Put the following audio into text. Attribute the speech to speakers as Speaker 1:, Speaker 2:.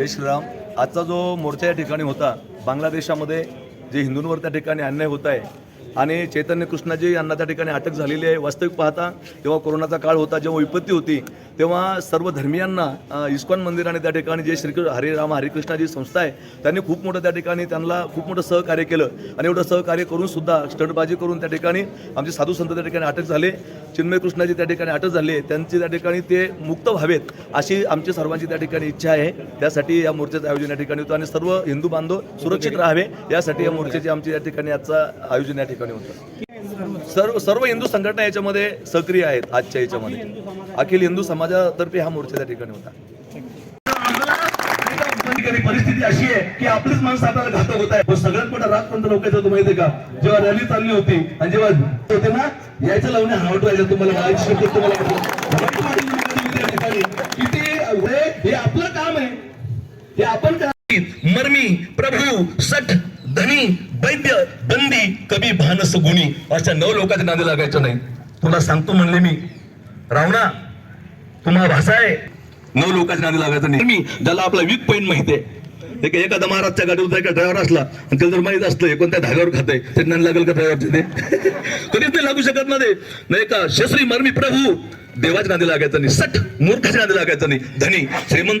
Speaker 1: जय श्रीराम. आजचा जो मोर्चा या ठिकाणी होता बांगलादेशामध्ये जे हिंदूंवर त्या ठिकाणी अन्याय होत आहे आणि चैतन्य कृष्णाजी यांना त्या ठिकाणी अटक झालेली आहे. वास्तविक पाहता तेव्हा कोरोनाचा काळ होता जेव्हा विपत्ती होती तेव्हा सर्व धर्मियांना इस्कॉन इस्कॉन मंदिराने त्या ठिकाणी जे श्री हरिराम हरिकृष्णा जी संस्था आहे त्यांनी खूप मोठं त्या ठिकाणी त्यांना खूप मोठं सहकार्य केलं. आणि एवढं सहकार्य करून सुद्धा स्टंटबाजी करून त्या ठिकाणी आमचे साधू संत त्या ठिकाणी अटक झाले. चिन्मय कृष्णाजी त्या ठिकाणी अटक झाले. त्यांची त्या ठिकाणी ते मुक्त व्हावेत अशी आमची सर्वांची त्या ठिकाणी इच्छा आहे. त्यासाठी या मोर्चाचं आयोजन या ठिकाणी होतं. आणि सर्व हिंदू बांधव सुरक्षित राहावे यासाठी या मोर्चाची आमची या ठिकाणी आजचा आयोजन या ठिकाणी होतं. सर्व सर्व हिंदू संघटना याच्यामध्ये सक्रिय आहेत आजच्या याच्यामध्ये. अखिल हिंदू समाजातर्फे हा मोर्चा त्या ठिकाणी होता.
Speaker 2: परिस्थिती अशी आहे की आपलीच माणसं आपल्याला घातक होत आहे सगळ्यात मोठा राग लोकांचा होतो माहितीये का? जेव्हा रॅली चालली होती आणि जेव्हा होते ना यायचं लावणे हावट व्हायचं तुम्हाला मला शब्द तुम्हाला किती हे- हे आपलं काम आहे. हे आपण काय मर्मी प्रभू सठ धनी वैद्य बंदी गुणी अशा नऊ लोकांच्या नादी लागायचं नाही. तुला सांगतो म्हणले मी रावणा तुम्हाला भाषा आहे. नऊ लोकांच्या नादी लागायचं नाही. मी ज्याला आपला वीक पॉईंट माहिती आहे एक एखादा महाराजच्या गाडीवर एका ड्रायव्हर असला आणि त्याला जर माहीत असतं कोणत्या धाग्यावर खाते ते ज्ञान लागेल का ड्रायव्हरचे ते? कधीच नाही लागू शकत मध्ये नाही का शस्त्री मर्मी प्रभू देवाच्या नादी लागायचं नाही. सट मूर्खाच्या नादी लागायचं नाही. धनी श्रीमंत